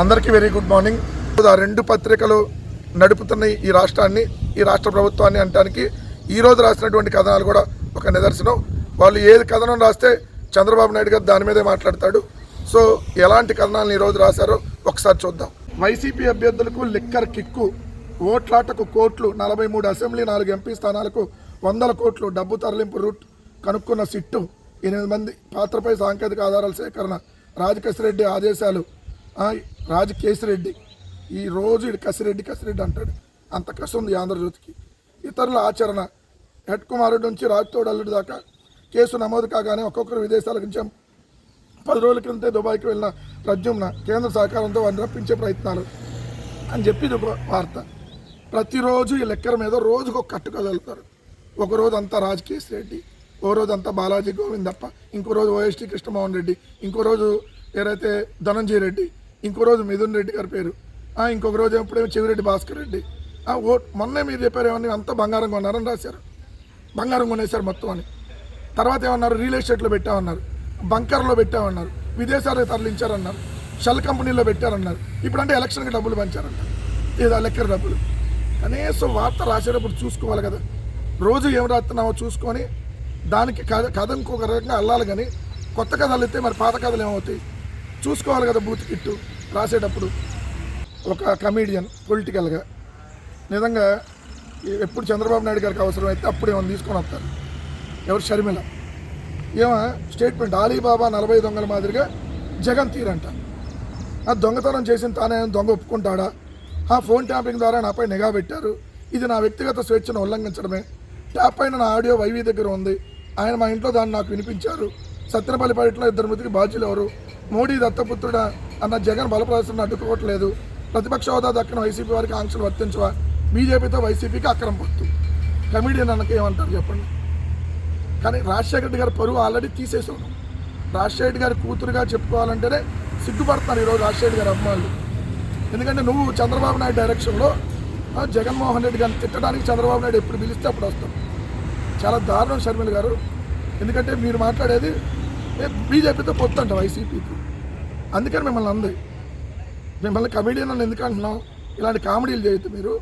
అందరికీ very good morning. ఆ రెండు పత్రికలు నడుపుతున్న ఈ రాష్ట్రాన్ని ఈ రాష్ట్ర ప్రభుత్వాన్ని అనడానికి ఈ రోజు రాసినటువంటి కథనాలు కూడా ఒక నిదర్శనం. వాళ్ళు ఏది కథనం రాస్తే చంద్రబాబు నాయుడు గారు దాని మీదే మాట్లాడతాడు. సో ఎలాంటి కథనాలను ఈరోజు రాశారో ఒకసారి చూద్దాం. వైసీపీ అభ్యర్థులకు లిక్కర్ కిక్కు ఓట్లాటకు కోట్లు నలభై మూడు అసెంబ్లీ నాలుగు ఎంపీ స్థానాలకు వందల కోట్లు డబ్బు తరలింపు రూట్ కనుక్కున్న సిట్టు ఎనిమిది మంది పాత్రపై సాంకేతిక ఆధారాల సేకరణ రాజకేశ్వర రెడ్డి ఆదేశాలు. రాజకేశిరెడ్డి రాజు ఈ రోజు ఇడు కసిరెడ్డి కసిరెడ్డి అంటాడు. అంత కసి ఉంది ఆంధ్రజ్యోతికి. ఇతరుల ఆచరణ. హెడ్ కుమారుడు నుంచి రాజ్తోడు అల్లుడి దాకా కేసు నమోదు కాగానే ఒక్కొక్కరు విదేశాలకు నుంచి పది రోజుల క్రితం దుబాయ్కి వెళ్ళిన ప్రద్యుమ్న కేంద్ర సహకారంతో వారిని రప్పించే ప్రయత్నాలు అని చెప్పి ఇది ఒక వార్త. ప్రతిరోజు ఈ లెక్కల మీద రోజుకు ఒక కట్టుకోగలుగుతారు ఒకరోజు ఒక రోజు అంతా రాజకేశ్ రెడ్డి ఓ రోజు అంతా బాలాజీ గోవిందప్ప ఇంకో రోజు ఓఎస్టీ కృష్ణమోహన్ రెడ్డి ఇంకో రోజు ఏదైతే ధనంజయ రెడ్డి ఇంకో రోజు మిథున్ రెడ్డి గారి పేరు. ఇంకొక రోజు ఎప్పుడేమో చెవిరెడ్డి భాస్కర్ రెడ్డి. ఓ మొన్నే మీరు చెప్పారు ఏమని అంతా బంగారం కొన్నారని రాశారు. బంగారం కొనేశారు మొత్తం అని. తర్వాత ఏమన్నారు? రియల్ ఎస్టేట్లో పెట్టామన్నారు. బంకర్లో పెట్టామన్నారు. విదేశాలకు తరలించారన్నారు. షెల్ కంపెనీలో పెట్టారన్నారు. ఇప్పుడంటే ఎలక్షన్కి డబ్బులు పంచారన్నారు ఏదో లెక్కర డబ్బులు. కనీసం వార్త రాసేటప్పుడు చూసుకోవాలి కదా. రోజు ఏం రాస్తున్నామో చూసుకొని దానికి కథ కథ ఇంకొక రకంగా అల్లాలి కానీ కొత్త కథలు అయితే మరి పాత కథలు ఏమవుతాయి? చూసుకోవాలి కదా బూత్ కిట్టు. రాసేటప్పుడు ఒక కమీడియన్ పొలిటికల్గా నిజంగా ఎప్పుడు చంద్రబాబు నాయుడు గారికి అవసరం అయితే అప్పుడు ఏమైనా తీసుకొని వస్తారు. ఎవరు? షర్మిల. ఏమో? స్టేట్మెంట్ ఆలీబాబా నలభై దొంగల మాదిరిగా జగన్ తీరంట. ఆ దొంగతనం చేసిన తానే దొంగ ఒప్పుకుంటాడా? ఆ ఫోన్ ట్యాపింగ్ ద్వారా నాపై నిఘా పెట్టారు. ఇది నా వ్యక్తిగత స్వేచ్ఛను ఉల్లంఘించడమే. ట్యాప్ పైన నా ఆడియో వైవి దగ్గర ఉంది. ఆయన మా ఇంట్లో దాన్ని నాకు వినిపించారు. సత్యనపల్లిపేటలో ఇద్దరు మృతికి బాధ్యులు ఎవరు మోడీ దత్తపుత్రుడా అన్న జగన్ బలప్రదర్శన అడ్డుకోవట్లేదు. ప్రతిపక్ష హోదా దక్కిన వైసీపీ వారికి ఆంక్షలు వర్తించవా బీజేపీతో వైసీపీకి అక్రమ పొత్తు. కమిడియన్ అన్నకి ఏమంటారు చెప్పండి? కానీ రాజశేఖర రెడ్డి గారి పరువు ఆల్రెడీ తీసేసాం రాజశేఖర రెడ్డి గారి కూతురుగా చెప్పుకోవాలంటేనే సిగ్గుపడుతున్నారు ఈరోజు రాజశేఖర రెడ్డి గారి అభిమానులు. ఎందుకంటే నువ్వు చంద్రబాబు నాయుడు డైరెక్షన్లో జగన్మోహన్ రెడ్డి గారిని తిట్టడానికి చంద్రబాబు నాయుడు ఎప్పుడు పిలిస్తే అప్పుడు వస్తాం. చాలా దారుణం షర్మిల గారు. ఎందుకంటే మీరు మాట్లాడేది బీజేపీతో పొత్తు అంట వైసీపీకి అందుకని మిమ్మల్ని అంది. మిమ్మల్ని కమెడియన్ అని ఎందుకు అంటున్నాం ఇలాంటి కామెడీలు చేయొద్దు మీరు.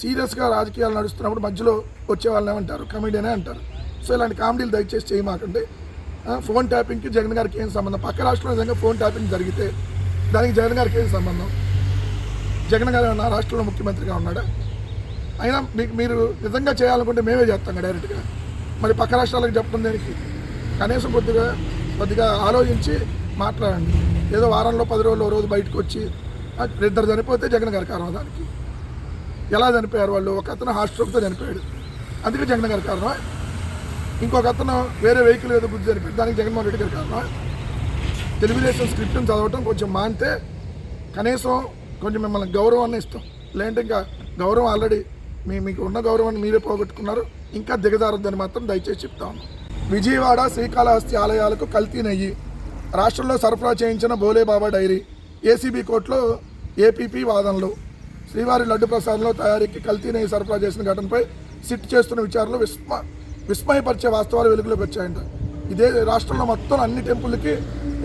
సీరియస్గా రాజకీయాలు నడుస్తున్నప్పుడు మధ్యలో వచ్చే వాళ్ళని ఏమంటారు? కమెడియనే అంటారు. సో ఇలాంటి కామెడీలు దయచేసి చేయమాకండి. ఫోన్ ట్యాపింగ్కి జగన్ గారికి ఏం సంబంధం? పక్క రాష్ట్రంలో నిజంగా ఫోన్ ట్యాపింగ్ జరిగితే దానికి జగన్ గారికి ఏం సంబంధం? జగన్ గారు ఏమన్నా రాష్ట్రంలో ముఖ్యమంత్రిగా ఉన్నాడా? అయినా మీకు మీరు నిజంగా చేయాలనుకుంటే మేమే చేస్తాం డైరెక్ట్గా మరి పక్క రాష్ట్రాలకు చెప్పడం దానికి? కనీసం కొద్దిగా కొద్దిగా ఆలోచించి మాట్లాడండి. ఏదో వారంలో పది రోజులు ఓ రోజు బయటకు వచ్చి ఇద్దరు చనిపోతే జగన్ గారి కారణం దానికి. ఎలా చనిపోయారు వాళ్ళు? ఒక అతను హార్ట్ స్ట్రోక్తో చనిపోయాడు. అందుకే జగన్ గారి కారణం. ఇంకొక అతను వేరే వెహికల్ ఏదో గుర్తు చనిపోయాడు. దానికి జగన్మోహన్ రెడ్డి గారి కారణం. తెలుగుదేశం స్క్రిప్ట్ని చదవటం కొంచెం మానితే కనీసం కొంచెం మిమ్మల్ని గౌరవాన్ని ఇస్తాం. లేదంటే ఇంకా గౌరవం ఆల్రెడీ మీ మీకు ఉన్న గౌరవాన్ని మీరే పోగొట్టుకున్నారు. ఇంకా దిగజారొద్దని మాత్రం దయచేసి చెప్తాను విజయవాడ శ్రీకాళహస్తి ఆలయాలకు కల్తీ నెయ్యి. రాష్ట్రంలో సరఫరా చేయించిన Bholebaba dairy A C B కోర్టులో ఏపీపీ వాదనలు. శ్రీవారి లడ్డు ప్రసాదంలో తయారీకి కల్తీ నెయ్యి సరఫరా చేసిన ఘటనపై సిట్ చేస్తున్న విచారణలో విస్మ విస్మయపరిచే వాస్తవాలు వెలుగులోకి వచ్చాయంట. ఇదే రాష్ట్రంలో మొత్తం అన్ని టెంపుల్కి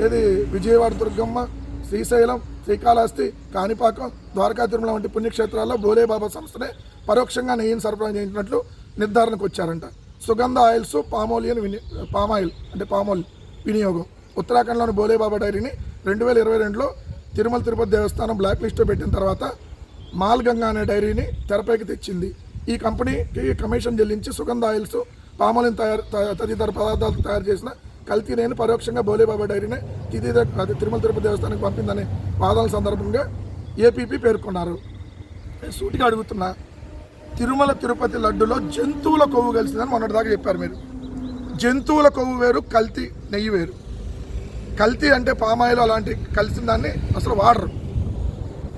ఏది విజయవాడ దుర్గమ్మ శ్రీశైలం శ్రీకాళహస్తి కాణిపాకం ద్వారకా తిరుమల వంటి పుణ్యక్షేత్రాల్లో బోలేబాబా సంస్థనే పరోక్షంగా నెయ్యిని సరఫరా చేయించినట్లు నిర్ధారణకు వచ్చారంట. సుగంధ ఆయిల్స్ పామోలియన్ విని పామాయిల్ అంటే పామోల్ వినియోగం. ఉత్తరాఖండ్లోని బోలేబాబా డైరీని రెండు వేల ఇరవై రెండులో తిరుమల తిరుపతి దేవస్థానం బ్లాక్ లిస్ట్లో పెట్టిన తర్వాత మాల్గంగా అనే డైరీని తెరపైకి తెచ్చింది. ఈ కంపెనీకి కమిషన్ చెల్లించి సుగంధ ఆయిల్స్ పామోలిన్ తయారు తదితర పదార్థాలు తయారు చేసిన కల్తీ నేను పరోక్షంగా బోలేబాబా డైరీని తిది అది తిరుమల తిరుపతి దేవస్థానానికి పంపిందనే వాదనల సందర్భంగా ఏపీపీ పేర్కొన్నారు. నేను సూటిగా అడుగుతున్నా తిరుమల తిరుపతి లడ్డులో జంతువుల కొవ్వు కలిసిందని మొన్నటిదాకా చెప్పారు మీరు. జంతువుల కొవ్వు వేరు కల్తీ నెయ్యి వేరు. కల్తీ అంటే పామాయిల్ అలాంటి కలిసిన దాన్ని అసలు వాడరు.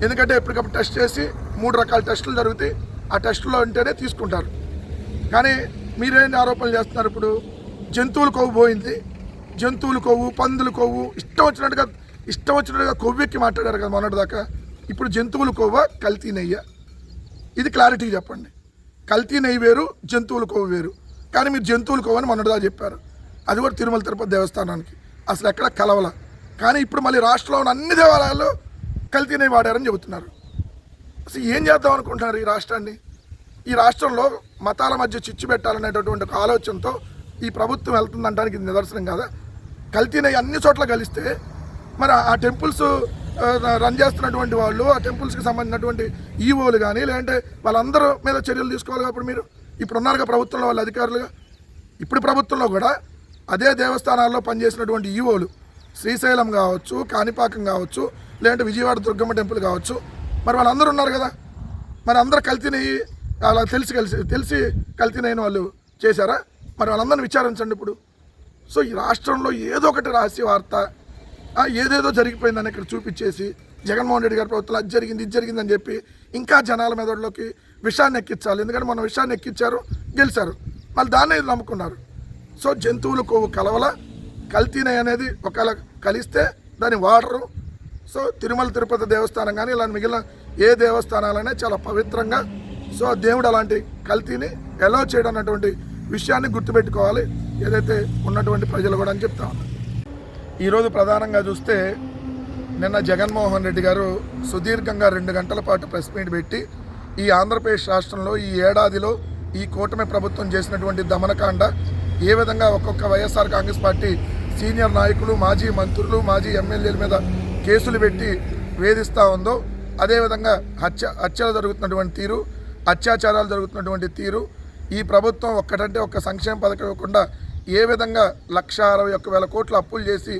ఎందుకంటే ఎప్పటికప్పుడు టెస్ట్ చేసి మూడు రకాల టెస్టులు జరుగుతాయి ఆ టెస్టులో ఉంటేనే తీసుకుంటారు. కానీ మీరేం ఆరోపణలు చేస్తున్నారు ఇప్పుడు? జంతువుల కొవ్వు పోయింది. జంతువుల కొవ్వు పందుల కొవ్వు ఇష్టం వచ్చినట్టుగా ఇష్టం వచ్చినట్టుగా కొవ్వెక్కి మాట్లాడారు కదా మొన్నటిదాకా. ఇప్పుడు జంతువుల కొవ్వ కల్తీ నెయ్య? ఇది క్లారిటీ చెప్పండి. కల్తీ నెయ్యి వేరు జంతువుల కొవ్వు వేరు. కానీ మీరు జంతువుల కొవ్వు అని మొన్నటిదా చెప్పారు. అది కూడా తిరుమల తిరుపతి దేవస్థానానికి. అసలు ఎక్కడ కలవల. కానీ ఇప్పుడు మళ్ళీ రాష్ట్రంలో ఉన్న అన్ని దేవాలయాల్లో కల్తీ నెయ్యి వాడారని చెబుతున్నారు. అసలు ఏం చేద్దాం అనుకుంటున్నారు ఈ రాష్ట్రాన్ని? ఈ రాష్ట్రంలో మతాల మధ్య చిచ్చు పెట్టాలనేటటువంటి ఒక ఆలోచనతో ఈ ప్రభుత్వం వెళ్తుందంటానికి ఇది నిదర్శనం కదా? కల్తీ నెయ్యి అన్ని చోట్ల కలిస్తే మరి ఆ టెంపుల్స్ రన్ చేస్తున్నటువంటి వాళ్ళు ఆ టెంపుల్స్కి సంబంధించినటువంటి ఈవోలు కానీ లేదంటే వాళ్ళందరూ మీద చర్యలు తీసుకోవాలి అప్పుడు మీరు ఇప్పుడు ఉన్నారుగా ప్రభుత్వంలో వాళ్ళ అధికారులుగా. ఇప్పుడు ప్రభుత్వంలో కూడా అదే దేవస్థానాల్లో పనిచేసినటువంటి ఈవోలు శ్రీశైలం కావచ్చు కాణిపాకం కావచ్చు లేదంటే విజయవాడ దుర్గమ్మ టెంపుల్ కావచ్చు మరి వాళ్ళందరూ ఉన్నారు కదా. మరి అందరూ కల్తీనయ్యి అలా తెలిసి కలిసి తెలిసి కల్తీనైన వాళ్ళు చేశారా? మరి వాళ్ళందరిని విచారించండి ఇప్పుడు. సో ఈ రాష్ట్రంలో ఏదో ఒకటి రహస్య వార్త ఏదేదో జరిగిపోయిందని ఇక్కడ చూపించేసి జగన్మోహన్ రెడ్డి గారి ప్రభుత్వం అది జరిగింది ఇది జరిగింది అని చెప్పి ఇంకా జనాల మెదడులోకి విషయాన్ని ఎక్కించాలి. ఎందుకంటే మనం విషయాన్ని ఎక్కించారు గెలిచారు. మళ్ళీ దాన్నే నమ్ముకున్నారు. సో జంతువులు కొవ్వు కలవల కల్తీనే అనేది ఒకవేళ కలిస్తే దాన్ని వాడరు. సో తిరుమల తిరుపతి దేవస్థానం కానీ ఇలా మిగిలిన ఏ దేవస్థానాలనే చాలా పవిత్రంగా సో దేవుడు అలాంటి కల్తీని ఎలా చేయడం అన్నటువంటి విషయాన్ని గుర్తుపెట్టుకోవాలి. ఏదైతే ఉన్నటువంటి ప్రజలు కూడా అని చెప్తా ఉన్నారు ఈరోజు ప్రధానంగా చూస్తే నిన్న జగన్మోహన్ రెడ్డి గారు సుదీర్ఘంగా రెండు గంటల పాటు ప్రెస్ మీట్ పెట్టి ఈ ఆంధ్రప్రదేశ్ రాష్ట్రంలో ఈ ఏడాదిలో ఈ కూటమి ప్రభుత్వం చేసినటువంటి దమనకాండ ఏ విధంగా ఒక్కొక్క వైఎస్ఆర్ కాంగ్రెస్ పార్టీ సీనియర్ నాయకులు మాజీ మంత్రులు మాజీ ఎమ్మెల్యేల మీద కేసులు పెట్టి వేధిస్తూ ఉందో అదేవిధంగా హత్య హత్యలు జరుగుతున్నటువంటి తీరు అత్యాచారాలు జరుగుతున్నటువంటి తీరు ఈ ప్రభుత్వం ఒక్కటంటే ఒక్క సంక్షేమ పథకం ఇవ్వకుండా ఏ విధంగా లక్ష అరవై ఒక్క వేల కోట్ల అప్పులు చేసి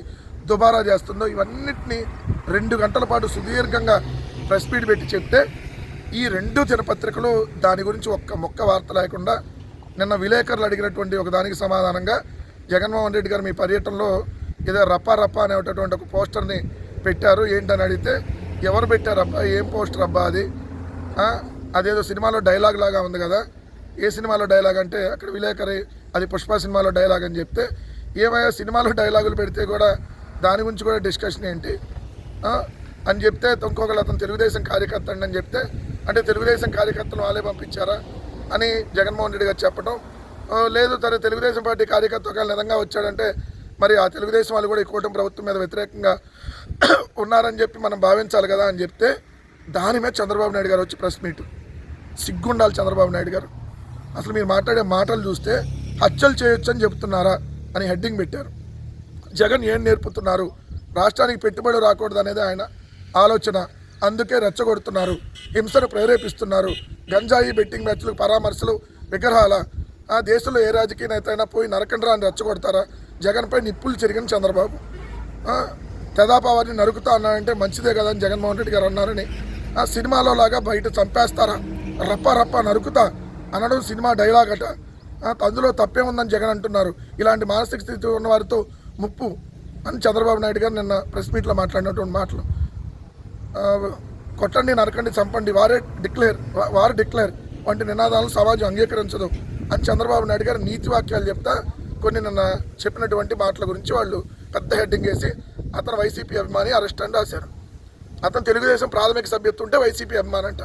దుబారా చేస్తుందో ఇవన్నిటిని రెండు గంటల పాటు సుదీర్ఘంగా ప్రెస్ మీట్ పెట్టి చెప్తే ఈ రెండు దినపత్రికలు దాని గురించి ఒక్క మొక్క వార్త లేకుండా నిన్న విలేకరులు అడిగినటువంటి ఒక దానికి సమాధానంగా జగన్మోహన్ రెడ్డి గారు మీ పర్యటనలో ఏదో రప్పా రప్పా అనేటటువంటి ఒక పోస్టర్ని పెట్టారు. ఏంటని అడిగితే ఎవరు పెట్టారబ్బా? ఏం పోస్టర్ అబ్బా అది? అదేదో సినిమాలో డైలాగ్ లాగా ఉంది కదా. ఏ సినిమాలో డైలాగ్ అంటే అక్కడ విలేకరి అది పుష్ప సినిమాలో డైలాగ్ అని చెప్తే ఏమయ్యా సినిమాలో డైలాగులు పెడితే కూడా దాని గురించి కూడా డిస్కషన్ ఏంటి? అని చెప్తే ఇంకొకరు అతను తెలుగుదేశం కార్యకర్త అండి అని చెప్తే అంటే తెలుగుదేశం కార్యకర్తలు వాళ్ళే పంపించారా? అని జగన్మోహన్ రెడ్డి గారు చెప్పడం లేదు తన తెలుగుదేశం పార్టీ కార్యకర్త ఒకవేళ నిజంగా వచ్చాడంటే మరి ఆ తెలుగుదేశం వాళ్ళు కూడా ఈ కూటమి ప్రభుత్వం మీద వ్యతిరేకంగా ఉన్నారని చెప్పి మనం భావించాలి కదా అని చెప్తే దాని మీద చంద్రబాబు నాయుడు గారు వచ్చి ప్రెస్ మీట్. సిగ్గుండాలి చంద్రబాబు నాయుడు గారు. అసలు మీరు మాట్లాడే మాటలు చూస్తే హత్యలు చేయొచ్చని చెబుతున్నారా చెప్తున్నారా అని హెడ్డింగ్ పెట్టారు. జగన్ ఏం నేర్పుతున్నారు? రాష్ట్రానికి పెట్టుబడి రాకూడదు అనేది ఆయన ఆలోచన. అందుకే రెచ్చగొడుతున్నారు. హింసను ప్రేరేపిస్తున్నారు. గంజాయి బెట్టింగ్ మ్యాచ్లు పరామర్శలు విగ్రహాల. ఆ దేశంలో ఏ రాజకీయ నేత అయినా పోయి నరకండ్రా అని రెచ్చగొడతారా? జగన్పై నిప్పులు చెరిగిన చంద్రబాబు. తెదాపావారిని నరుకుతా అన్నారంటే మంచిదే కదా అని జగన్మోహన్ రెడ్డి గారు అన్నారని. ఆ సినిమాలో లాగా బయట చంపేస్తారా? రప్ప రప్ప నరుకుతా. అనడం సినిమా డైలాగ్ అట. అందులో తప్పే ఉందని జగన్ అంటున్నారు. ఇలాంటి మానసిక స్థితి ఉన్న వారితో ముప్పు అని చంద్రబాబు నాయుడు గారు నిన్న ప్రెస్ మీట్లో మాట్లాడినటువంటి మాటలు. కొట్టండి నరకండి చంపండి వారే డిక్లేర్ వారు డిక్లేర్. వంటి నినాదాలను సమాజం అంగీకరించదు అని చంద్రబాబు నాయుడు గారు నీతి వాక్యాలు చెప్తా కొన్ని నిన్న చెప్పినటువంటి మాటల గురించి వాళ్ళు పెద్ద హెడ్డింగ్ వేసి అతను వైసీపీ అభిమాని అరెస్ట్ అని రాశారు. అతను తెలుగుదేశం ప్రాథమిక సభ్యత్వం ఉంటే వైసీపీ అభిమాని అంట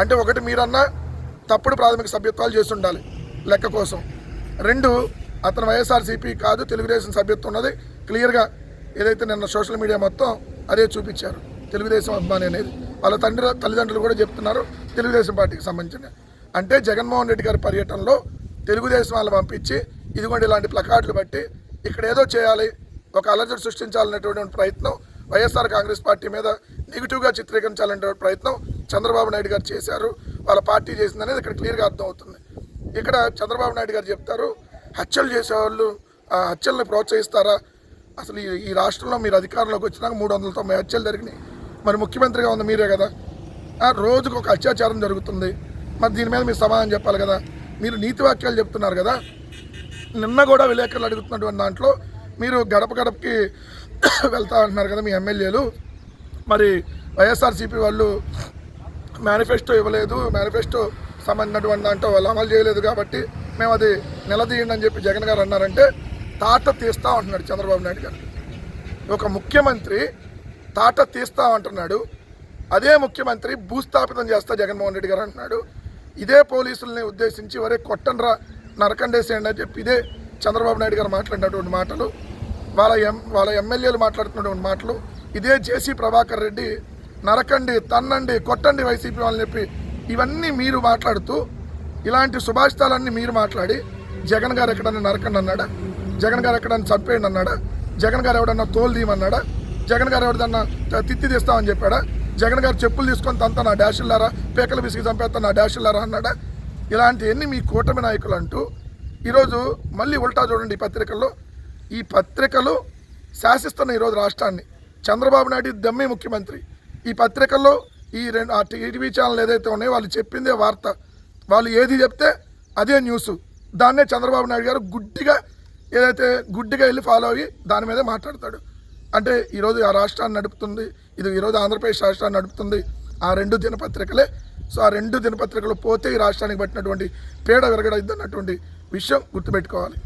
అంటే ఒకటి మీరన్నా తప్పుడు ప్రాథమిక సభ్యత్వాలు చేసి ఉండాలి లెక్క కోసం. రెండు అతను వైఎస్ఆర్సీపీ కాదు తెలుగుదేశం సభ్యత్వం ఉన్నది. క్లియర్గా ఏదైతే నిన్న సోషల్ మీడియా మొత్తం అదే చూపించారు. తెలుగుదేశం అభిమాని అనేది. వాళ్ళ తండ్రి తల్లిదండ్రులు కూడా చెప్తున్నారు తెలుగుదేశం పార్టీకి సంబంధించిన. అంటే జగన్మోహన్ రెడ్డి గారి పర్యటనలో తెలుగుదేశం వాళ్ళు పంపించి ఇదిగోండి ఇలాంటి ప్లకార్డులు బట్టి ఇక్కడ ఏదో చేయాలి ఒక అలజడి సృష్టించాలనేటువంటి ప్రయత్నం వైఎస్ఆర్ కాంగ్రెస్ పార్టీ మీద నెగిటివ్గా చిత్రీకరించాలనే ప్రయత్నం చంద్రబాబు నాయుడు గారు చేశారు వాళ్ళ పార్టీ చేసిందనేది ఇక్కడ క్లియర్గా అర్థమవుతుంది. ఇక్కడ చంద్రబాబు నాయుడు గారు చెప్తారు హత్యలు చేసేవాళ్ళు ఆ హత్యల్ని ప్రోత్సహిస్తారా? అసలు ఈ- ఈ రాష్ట్రంలో మీరు అధికారంలోకి వచ్చినాక మూడు వందల తొంభై హత్యలు జరిగినాయి. మరి ముఖ్యమంత్రిగా ఉంది మీరే కదా. ఆ రోజుకు ఒక అత్యాచారం జరుగుతుంది. మరి దీని మీద మీరు సమాధానం చెప్పాలి కదా. మీరు నీతి వాక్యాలు చెప్తున్నారు కదా. నిన్న కూడా విలేకరులు అడుగుతున్నటువంటి దాంట్లో మీరు గడప గడపకి వెళ్తా అంటున్నారు కదా మీ ఎమ్మెల్యేలు. మరి వైఎస్ఆర్సీపీ వాళ్ళు మేనిఫెస్టో ఇవ్వలేదు మేనిఫెస్టో సంబంధించినటువంటి దాంట్లో వాళ్ళు అమలు చేయలేదు కాబట్టి మేము అది నిలదీయండి అని చెప్పి జగన్ గారు అన్నారంటే తాట తీస్తా ఉంటున్నాడు చంద్రబాబు నాయుడు గారు. ఒక ముఖ్యమంత్రి తాట తీస్తా అంటున్నాడు అదే ముఖ్యమంత్రి భూస్థాపితం చేస్తా జగన్మోహన్ రెడ్డి గారు అంటున్నాడు. ఇదే పోలీసుల్ని ఉద్దేశించి వరే కొట్టనరా నరకండేసేయండి అని చెప్పి ఇదే చంద్రబాబు నాయుడు గారు మాట్లాడినటువంటి మాటలు వాళ్ళ ఎం వాళ్ళ ఎమ్మెల్యేలు మాట్లాడుతున్నటువంటి మాటలు ఇదే జేసీ ప్రభాకర్ రెడ్డి నరకండి తన్నండి కొట్టండి వైసీపీ వాళ్ళని చెప్పి ఇవన్నీ మీరు మాట్లాడుతూ ఇలాంటి సుభాషితాలన్నీ మీరు మాట్లాడి జగన్ గారు ఎక్కడన్నా నరకండి అన్నాడా? జగన్ గారు ఎక్కడన్నా చంపేయండి అన్నాడా? జగన్ గారు ఎవడన్నా తోలు తీయమన్నాడా? జగన్ గారు ఎవడన్నా తిత్తి తీస్తామని చెప్పాడా? జగన్ గారు చెప్పులు తీసుకొని తంత నా డాషిల్లారా పేకల బిసికి చంపేస్తా నా డాషిల్లారా అన్నాడా? ఇలాంటివన్నీ మీ కూటమి నాయకులు అంటూ ఈరోజు మళ్ళీ ఉల్టా చూడండి ఈ పత్రికల్లో. ఈ పత్రికలు శాసిస్తున్న ఈరోజు రాష్ట్రాన్ని. చంద్రబాబు నాయుడు దమ్మి ముఖ్యమంత్రి. ఈ పత్రికల్లో ఈ రెండు ఆ టీవీ ఛానల్ ఏదైతే ఉన్నాయో వాళ్ళు చెప్పిందే వార్త. వాళ్ళు ఏది చెప్తే అదే న్యూస్. దాన్నే చంద్రబాబు నాయుడు గారు గుడ్డిగా ఏదైతే గుడ్డిగా వెళ్ళి ఫాలో అయ్యి దాని మీదే మాట్లాడతాడు. అంటే ఈరోజు ఆ రాష్ట్రాన్ని నడుపుతుంది ఇది ఈరోజు ఆంధ్రప్రదేశ్ రాష్ట్రాన్ని నడుపుతుంది ఆ రెండు దినపత్రికలే. సో ఆ రెండు దినపత్రికలు పోతే ఈ రాష్ట్రానికి పట్టినటువంటి పేడ విరగడ ఇద్దన్నటువంటి విషయం గుర్తుపెట్టుకోవాలి.